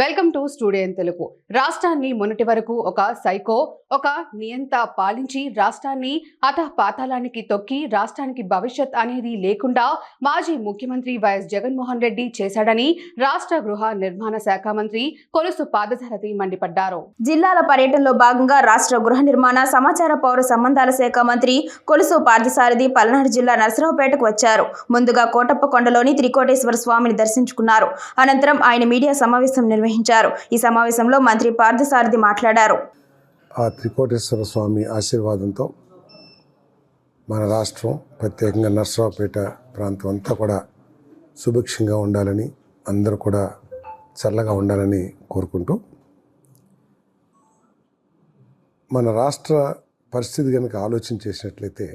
Welcome to studio Telugu. రాష్ట్రాన్ని మొన్నటి వరకు ఒక సైకో ఒక నియంత పాలించి రాష్ట్రాన్ని అత పాతాళానికి తొక్కి రాష్ట్రానికి భవిష్యత్ అనేది లేకుండా మాజీ ముఖ్యమంత్రి వైఎస్ జగన్మోహన్ రెడ్డి చేశాడని రాష్ట్ర గృహ నిర్మాణ శాఖ మంత్రి కొలుసు పాదసారథి మండిపడ్డారు. జిల్లాల పర్యటనలో భాగంగా రాష్ట్ర గృహ నిర్మాణ సమాచార పౌర సంబంధాల శాఖ మంత్రి కొలుసు పార్థసారథి పల్నాడు జిల్లా నరసరావుపేటకు వచ్చారు. ముందుగా కోటప్పకొండలోని త్రికోటేశ్వర స్వామిని దర్శించుకున్నారు. అనంతరం ఆయన మీడియా సమావేశం నిర్వహించారు. ఈ సమావేశంలో మంత్రి పార్థసారథి మాట్లాడారు. ఆ త్రికోటేశ్వర స్వామి ఆశీర్వాదంతో మన రాష్ట్రం ప్రత్యేకంగా నర్సరావుపేట ప్రాంతం అంతా కూడా సుభిక్షంగా ఉండాలని అందరూ కూడా చల్లగా ఉండాలని కోరుకుంటూ మన రాష్ట్ర పరిస్థితి కనుక ఆలోచన చేసినట్లయితే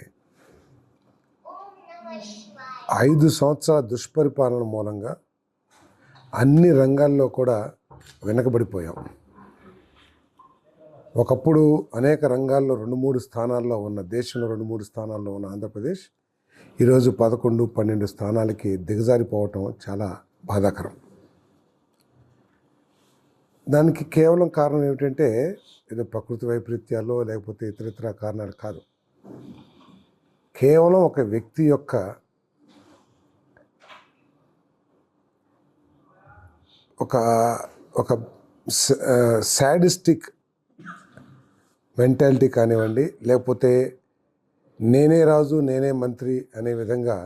ఐదు సంవత్సరాల దుష్పరిపాలన మూలంగా అన్ని రంగాల్లో కూడా వెనకబడిపోయాం. ఒకప్పుడు అనేక రంగాల్లో రెండు మూడు స్థానాల్లో ఉన్న దేశంలో రెండు మూడు స్థానాల్లో ఉన్న ఆంధ్రప్రదేశ్ ఈరోజు పదకొండు పన్నెండు స్థానాలకి దిగజారిపోవటం చాలా బాధాకరం. దానికి కేవలం కారణం ఏమిటంటే ఏదో ప్రకృతి వైపరీత్యాలు లేకపోతే ఇతరితర కారణాలు కాదు. కేవలం ఒక వ్యక్తి యొక్క ఒక ఒక శాడిస్టిక్ మెంటాలిటీ కానివ్వండి లేకపోతే నేనే రాజు నేనే మంత్రి అనే విధంగా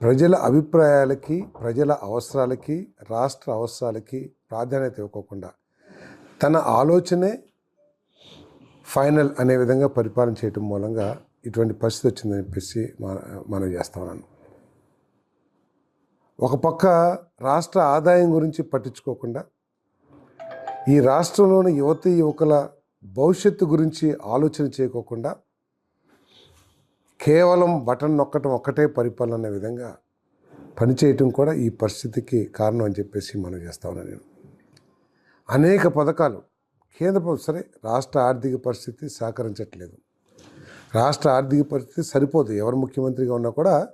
ప్రజల అభిప్రాయాలకి ప్రజల అవసరాలకి రాష్ట్ర అవసరాలకి ప్రాధాన్యత ఇవ్వకోకుండా తన ఆలోచనే ఫైనల్ అనే విధంగా పరిపాలన చేయటం మూలంగా ఇటువంటి పరిస్థితి వచ్చిందని చెప్పేసి మనం చేస్తున్నాను ఒక పక్క రాష్ట్ర ఆదాయం గురించి పట్టించుకోకుండా ఈ రాష్ట్రంలోని యువతి యువకుల భవిష్యత్తు గురించి ఆలోచన చేయకోకుండా కేవలం బటన్ నొక్కటం ఒక్కటే పరిపాలన అనే విధంగా పనిచేయటం కూడా ఈ పరిస్థితికి కారణం అని చెప్పేసి మనం చేస్తా ఉన్నాను నేను. అనేక పథకాలు కేంద్ర ప్రభుత్వం సరే రాష్ట్ర ఆర్థిక పరిస్థితి సహకరించట్లేదు. రాష్ట్ర ఆర్థిక పరిస్థితి సరిపోదు ఎవరు ముఖ్యమంత్రిగా ఉన్నా కూడా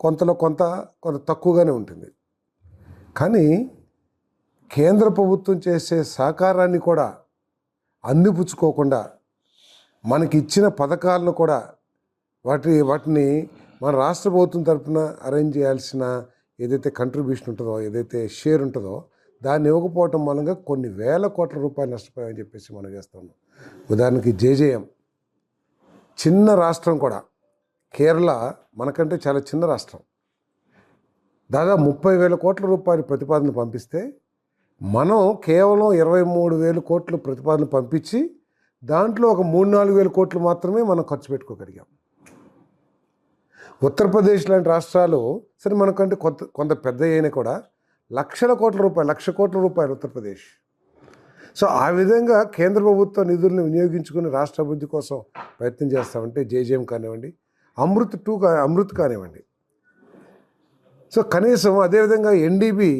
కొంతలో కొంత కొంత తక్కువగానే ఉంటుంది. కానీ కేంద్ర ప్రభుత్వం చేసే సహకారాన్ని కూడా అందిపుచ్చుకోకుండా మనకి ఇచ్చిన పథకాలను కూడా వాటి వాటిని మన రాష్ట్ర ప్రభుత్వం తరఫున అరేంజ్ చేయాల్సిన ఏదైతే కంట్రిబ్యూషన్ ఉంటుందో ఏదైతే షేర్ ఉంటుందో దాన్ని ఇవ్వకపోవటం మూలంగా కొన్ని వేల కోట్ల రూపాయలు నష్టపోయామని చెప్పేసి మనం చేస్తున్నాం ఉదాహరణకి జేజేఎం. చిన్న రాష్ట్రం కూడా. కేరళ మనకంటే చాలా చిన్న రాష్ట్రం. దాదాపు ముప్పై వేల కోట్ల రూపాయలు ప్రతిపాదన పంపిస్తే మనం కేవలం ఇరవై మూడు వేల కోట్లు ప్రతిపాదన పంపించి దాంట్లో ఒక మూడు నాలుగు వేల కోట్లు మాత్రమే మనం ఖర్చు పెట్టుకోగలిగాం. ఉత్తరప్రదేశ్ లాంటి రాష్ట్రాలు సరే మనకంటే కొంత కొంత పెద్ద అయినా కూడా లక్షల కోట్ల రూపాయలు లక్ష కోట్ల రూపాయలు ఉత్తరప్రదేశ్. సో ఆ విధంగా కేంద్ర ప్రభుత్వ నిధులను వినియోగించుకుని రాష్ట్ర అభివృద్ధి కోసం ప్రయత్నం చేస్తామంటే జేజేఎం కానివ్వండి అమృత్ టూ కా అమృత్ కానివ్వండి. సో కనీసం అదేవిధంగా ఎన్డీబీ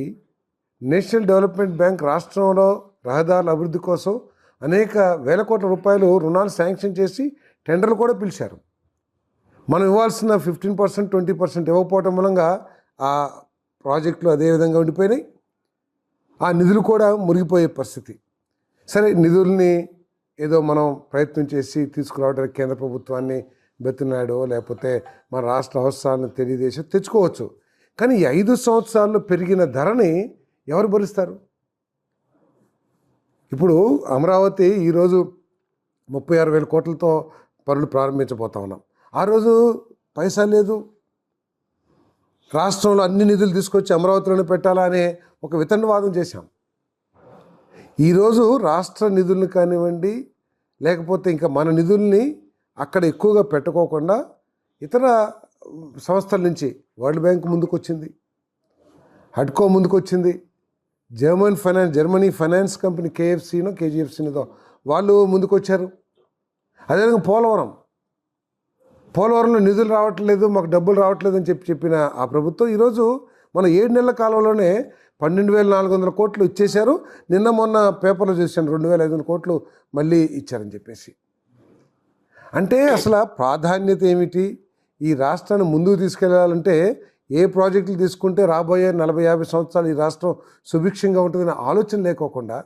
నేషనల్ డెవలప్మెంట్ బ్యాంక్ రాష్ట్రంలో రహదారుల అభివృద్ధి కోసం అనేక వేల కోట్ల రూపాయలు రుణాలు శాంక్షన్ చేసి టెండర్లు కూడా పిలిచారు. మనం ఇవ్వాల్సిన ఫిఫ్టీన్ పర్సెంట్ ట్వంటీ పర్సెంట్ ఇవ్వకపోవటం మూలంగా ఆ ప్రాజెక్టులు అదే విధంగా ఉండిపోయినాయి. ఆ నిధులు కూడా మురిగిపోయే పరిస్థితి. సరే నిధుల్ని ఏదో మనం ప్రయత్నం చేసి తీసుకురావడానికి కేంద్ర ప్రభుత్వాన్ని బెత్తున్నాడో లేకపోతే మన రాష్ట్ర అవసరాలను తెలియజేసి తెచ్చుకోవచ్చు. కానీ ఐదు సంవత్సరాల్లో పెరిగిన ధరని ఎవరు భరిస్తారు? ఇప్పుడు అమరావతి ఈరోజు ముప్పై ఆరు వేల కోట్లతో పనులు ప్రారంభించబోతా ఉన్నాం. ఆ రోజు పైసా లేదు. రాష్ట్రంలో అన్ని నిధులు తీసుకొచ్చి అమరావతిలోనే పెట్టాలనే ఒక వితండవాదం చేశాం. ఈరోజు రాష్ట్ర నిధులను కానివ్వండి లేకపోతే ఇంకా మన నిధుల్ని అక్కడ ఎక్కువగా పెట్టుకోకుండా ఇతర సంస్థల నుంచి వరల్డ్ బ్యాంక్ ముందుకొచ్చింది హడ్కో ముందుకొచ్చింది German finance Germany finance company కేఎఫ్సీనో కేజీఎఫ్సీనో వాళ్ళు ముందుకొచ్చారు. అదేవిధంగా పోలవరం. పోలవరంలో నిధులు రావట్లేదు మాకు డబ్బులు రావట్లేదు అని చెప్పి చెప్పిన ఆ ప్రభుత్వం ఈరోజు మన ఏడు నెలల కాలంలోనే పన్నెండు వేల నాలుగు వందల కోట్లు ఇచ్చేశారు. నిన్న మొన్న పేపర్లో చూశాను రెండు వేల ఐదు వందల కోట్లు మళ్ళీ ఇచ్చారని చెప్పేసి. అంటే అసలు ప్రాధాన్యత ఏమిటి? ఈ రాష్ట్రాన్ని ముందుకు తీసుకెళ్ళాలంటే ఏ ప్రాజెక్టులు తీసుకుంటే రాబోయే నలభై యాభై సంవత్సరాలు ఈ రాష్ట్రం సుభిక్షంగా ఉంటుందనే ఆలోచన లేకోకుండా